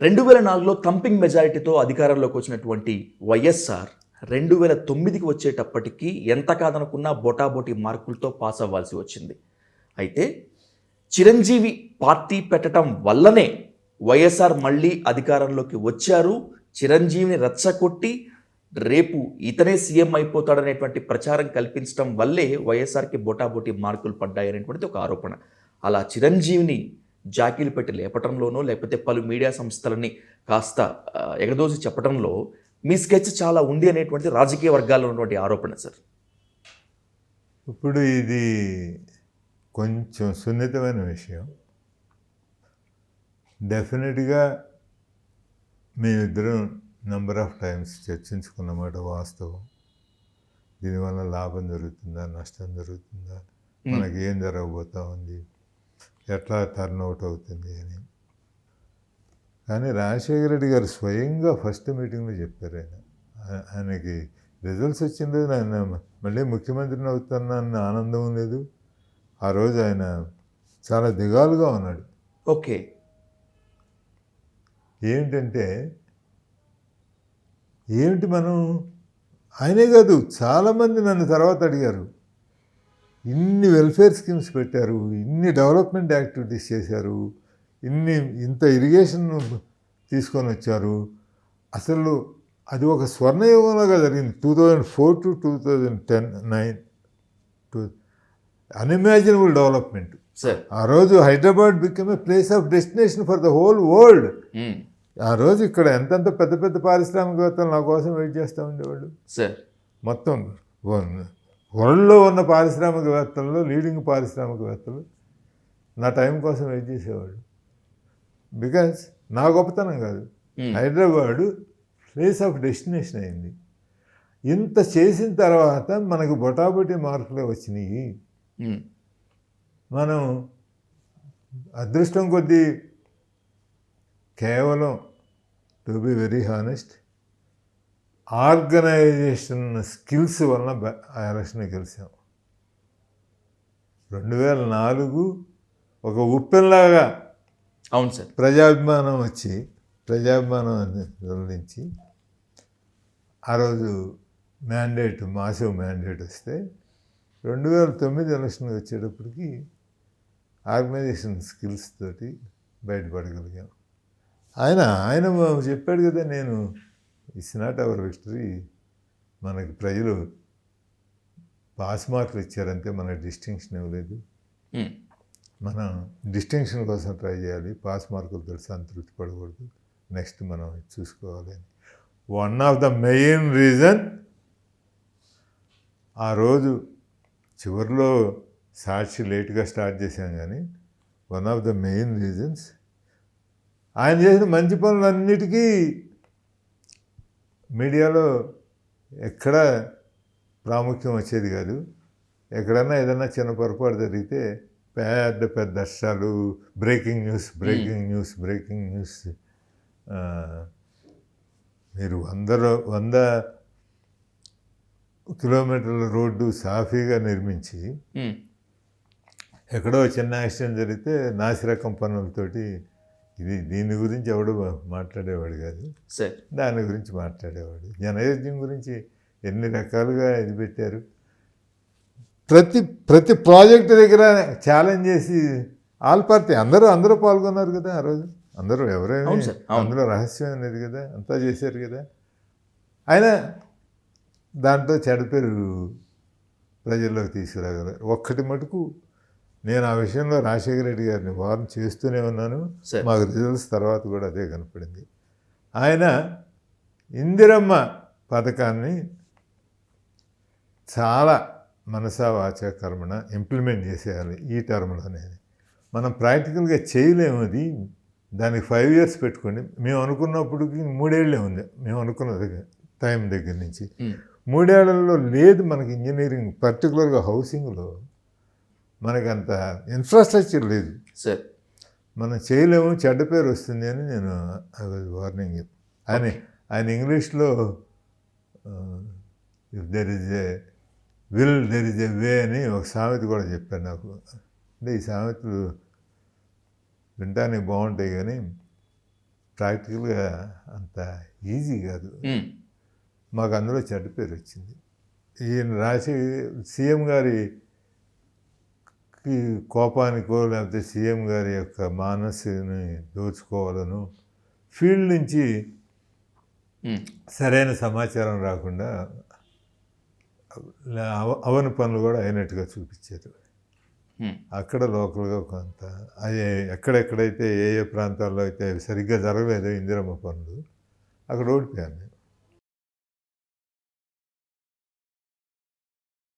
రెండు వేల నాలుగులో థంపింగ్ మెజారిటీతో అధికారంలోకి వచ్చినటువంటి వైఎస్ఆర్ రెండు వేల తొమ్మిదికి వచ్చేటప్పటికి ఎంత కాదనుకున్నా బోటాబోటీ మార్కులతో పాస్ అవ్వాల్సి వచ్చింది. అయితే చిరంజీవి పార్టీ పెట్టడం వల్లనే వైఎస్ఆర్ మళ్ళీ అధికారంలోకి వచ్చారు. చిరంజీవిని రచ్చకొట్టి రేపు ఇతనే సీఎం అయిపోతాడనేటువంటి ప్రచారం కల్పించడం వల్లే వైఎస్ఆర్కి బోటాబోటీ మార్కులు పడ్డాయనేటువంటిది ఒక ఆరోపణ. అలా చిరంజీవిని జాకీలు పెట్టి లేపటంలోనో లేకపోతే పలు మీడియా సంస్థలని కాస్త ఎగదోసి చెప్పడంలో మీ స్కెచ్ చాలా ఉంది అనేటువంటి రాజకీయ వర్గాల్లో ఉన్నటువంటి ఆరోపణ సార్. ఇప్పుడు ఇది కొంచెం సున్నితమైన విషయం. డెఫినెట్గా మేమిద్దరం నెంబర్ ఆఫ్ టైమ్స్ చర్చించుకున్నమాట వాస్తవం. దీనివల్ల లాభం జరుగుతుందా నష్టం జరుగుతుందా మనకి ఏం జరగబోతా ఉంది? ఎట్లా టర్న్ అవుట్ అవుతుంది అని. కానీ రాజశేఖర రెడ్డి గారు స్వయంగా ఫస్ట్ మీటింగ్లో చెప్పారు ఆయన. ఆయనకి రిజల్ట్స్ వచ్చిన రోజు ఆయన మళ్ళీ ముఖ్యమంత్రిని అవుతానన్న ఆనందం లేదు. ఆ రోజు ఆయన చాలా దిగాలుగా ఉన్నాడు. ఓకే. ఏమిటంటే ఏమిటి మనం ఆయనే కాదు చాలామంది నన్ను తర్వాత అడిగారు. ఇన్ని వెల్ఫేర్ స్కీమ్స్ పెట్టారు ఇన్ని డెవలప్మెంట్ యాక్టివిటీస్ చేశారు ఇన్ని ఇంత ఇరిగేషన్ తీసుకొని వచ్చారు. అసలు అది ఒక స్వర్ణయుగంలాగా జరిగింది. Two thousand four to two thousand ten nine two unimaginable development sir ఆ రోజు Hyderabad become a place of destination for the whole world. ఆ రోజు ఇక్కడ ఎంతెంత పెద్ద పెద్ద పారిశ్రామికవేత్తలు నా కోసం వెయిట్ చేస్తూ ఉండేవాళ్ళు? సార్ మొత్తం వరల్డ్లో ఉన్న పారిశ్రామికవేత్తల్లో లీడింగ్ పారిశ్రామికవేత్తలు నా టైం కోసం వెయిట్ చేసేవాళ్ళు బికాజ్ నా గొప్పతనం కాదు. హైదరాబాదు ప్లేస్ ఆఫ్ డెస్టినేషన్ అయింది ఇంత చేసిన తర్వాత మనకు బొటాబొటి మార్కులే వచ్చినాయి. మనం అదృష్టం కొద్దీ కేవలం to be very honest organization skills వలన బ- ఆ ఎలక్షన్ గెలిచాం. రెండు వేల నాలుగు ఒక ఉప్పెనలాగా అవును సార్. ప్రజాభిమానం వచ్చి ప్రజాభిమానం వదిలించి ఆ రోజు మ్యాండేట్ మాసివ్ మ్యాండేట్ వస్తే రెండు వేల తొమ్మిది ఎలక్షన్ వచ్చేటప్పటికి ఆర్గనైజేషన్ స్కిల్స్ తోటి బయటపడగలిగాం. ఆయన ఆయన చెప్పాడు కదా నేను ఇట్స్ నాట్ అవర్ విక్టరీ మనకి ప్రజలు పాస్ మార్కులు ఇచ్చారంటే మనకి డిస్టింక్షన్ ఇవ్వలేదు. మనం డిస్టింక్షన్ కోసం ట్రై చేయాలి. పాస్ మార్కులతో సంతృప్తి పడకూడదు. నెక్స్ట్ మనం చూసుకోవాలి అని. One of the main reason ఆ రోజు చివరిలో సాక్షి లేట్గా స్టార్ట్ చేశాం కానీ one of the main reasons ఆయన చేసిన మంచి పనులన్నిటికీ మీడియాలో ఎక్కడ ప్రాముఖ్యం వచ్చేది కాదు ఎక్కడన్నా ఏదన్నా చిన్న పొరపాటు జరిగితే పెద్ద పెద్ద అక్షరాలు breaking news breaking news breaking news మీరు వంద రో- వంద కిలోమీటర్ల రోడ్డు సాఫీగా నిర్మించి. ఎక్కడో చిన్న యాక్సిడెంట్ జరిగితే నాసిరకం పనులతోటి ఇది దీని గురించి ఎవడు మాట్లాడేవాడు కాదు. సార్. దాని గురించి మాట్లాడేవాడు. జనయజ్ఞం గురించి ఎన్ని రకాలుగా ఇది పెట్టారు. ప్రతి ప్రతి ప్రాజెక్ట్ దగ్గర ఛాలెంజ్ చేసి ఆల్ పార్టీ అందరూ అందరూ పాల్గొన్నారు కదా ఆ రోజు. అందరూ ఎవరైనా. అందులో రహస్యం అనేది కదా అంతా చేశారు కదా. ఆయన దాంట్లో చెడపేరు ప్రజల్లోకి తీసుకురాగలరు. ఒక్కటి మటుకు నేను ఆ విషయంలో రాజశేఖర రెడ్డి గారిని వారం చేస్తూనే ఉన్నాను. మాకు రిజల్ట్స్ తర్వాత కూడా అదే కనపడింది. ఆయన ఇందిరమ్మ పథకాన్ని చాలా మనసా వాచ కర్మణ ఇంప్లిమెంట్ చేసేయాలి ఈ టర్మ్లోనే మనం ప్రాక్టికల్గా చేయలేము అది. దానికి ఫైవ్ ఇయర్స్ పెట్టుకోండి. మేము అనుకున్నప్పటికి మూడేళ్ళే ఉంది. మేము అనుకున్న దగ్గర టైం దగ్గర నుంచి. మూడేళ్ళలో లేదు మనకి ఇంజనీరింగ్ పర్టికులర్గా హౌసింగ్లో మనకంత ఇన్ఫ్రాస్ట్రక్చర్ లేదు. సార్ మనం చేయలేము చెడ్డ పేరు వస్తుంది అని నేను వార్నింగ్ ఆయన ఆయన ఇంగ్లీష్లో if there is a will there is a way అని ఒక సామెత కూడా చెప్పారు నాకు. అంటే ఈ సామెతలు వినటానికి బాగుంటాయి కానీ ప్రాక్టికల్గా అంత ఈజీ కాదు. ఉమ్, మాకు అందులో చెడ్డ పేరు వచ్చింది. ఈయన రాసి సీఎం గారి కోపానికో లేకపోతే సీఎం గారి యొక్క మానసుని దోచుకోవాలను ఫీల్డ్ నుంచి సరైన సమాచారం రాకుండా అవ- అవని పనులు కూడా అయినట్టుగా చూపించారు. అక్కడ లోకల్గా కొంత అది ఎక్కడెక్కడైతే ఏ ఏ ప్రాంతాల్లో అయితే సరిగ్గా జరగలేదో ఇందిరమ్మ పనులు అక్కడ ఓడిపోయాను.